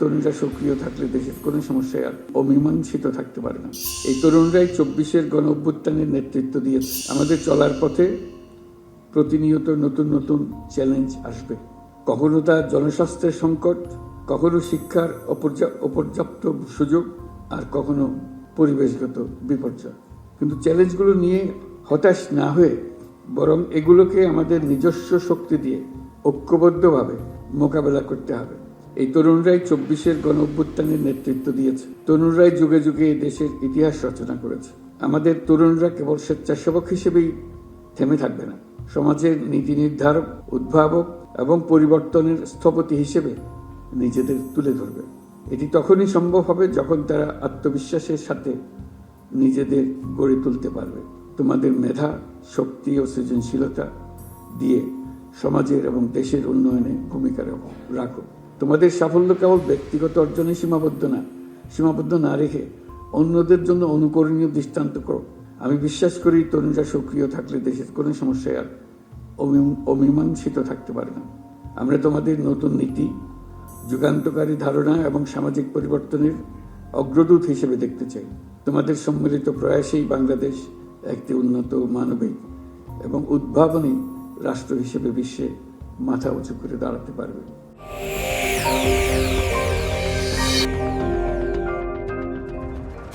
তরুণরা সক্রিয় থাকলে দেশের কোনো সমস্যায় আর অমীমাংসিত থাকতে পারে না। এই তরুণরাই চব্বিশের গণ অভ্যুত্থানের নেতৃত্ব দিয়েছে আমাদের চলার পথে প্রতিনিয়ত নতুন নতুন চ্যালেঞ্জ আসবে। কখনো তা জনস্বাস্থ্যের সংকট, কখনো শিক্ষার অপর্যা- অপর্যাপ্ত সুযোগ, আর কখনো পরিবেশগত বিপর্যয়। কিন্তু চ্যালেঞ্জগুলো নিয়ে হতাশ না হয়ে বরং এগুলোকে আমাদের নিজস্ব শক্তি দিয়ে ঐক্যবদ্ধভাবে মোকাবেলা করতে হবে। এই তরুণরাই চব্বিশের গণ অভ্যুত্থানের নেতৃত্ব দিয়েছে। তরুণরাই যুগে যুগে এই দেশের ইতিহাস রচনা করেছে। আমাদের তরুণরা কেবল স্বেচ্ছাসেবক হিসেবেই থেমে থাকবে না। সমাজের নীতি নির্ধারক, উদ্ভাবক এবং পরিবর্তনের স্থপতি হিসেবে নিজেদের তুলে ধরবে। এটি তখনই সম্ভব হবে যখন তারা আত্মবিশ্বাসের সাথে নিজেদের গড়ে তুলতে পারবে। তোমাদের মেধা, শক্তি ও সৃজনশীলতা দিয়ে সমাজের এবং দেশের উন্নয়নে ভূমিকা রাখো- রাখো। তোমাদের সাফল্য কেবল ব্যক্তিগত অর্জনে সীমাবদ্ধ না সীমাবদ্ধ না রেখে অন্যদের জন্য অনুকরণীয় দৃষ্টান্ত করো। আমি বিশ্বাস করি তরুণরা সক্রিয় থাকলে দেশের কোনো সমস্যায় আর অমি- অমীমাংসিত থাকতে পারে না। আমরা তোমাদের নতুন নীতি, যুগান্তকারী ধারণা এবং সামাজিক পরিবর্তনের অগ্রদূত হিসেবে দেখতে চাই। তোমাদের সম্মিলিত প্রয়াসেই বাংলাদেশ একটি উন্নত মানবিক এবং উদ্ভাবনী রাষ্ট্র হিসেবে বিশ্বে মাথা উঁচু করে দাঁড়াতে পারবে।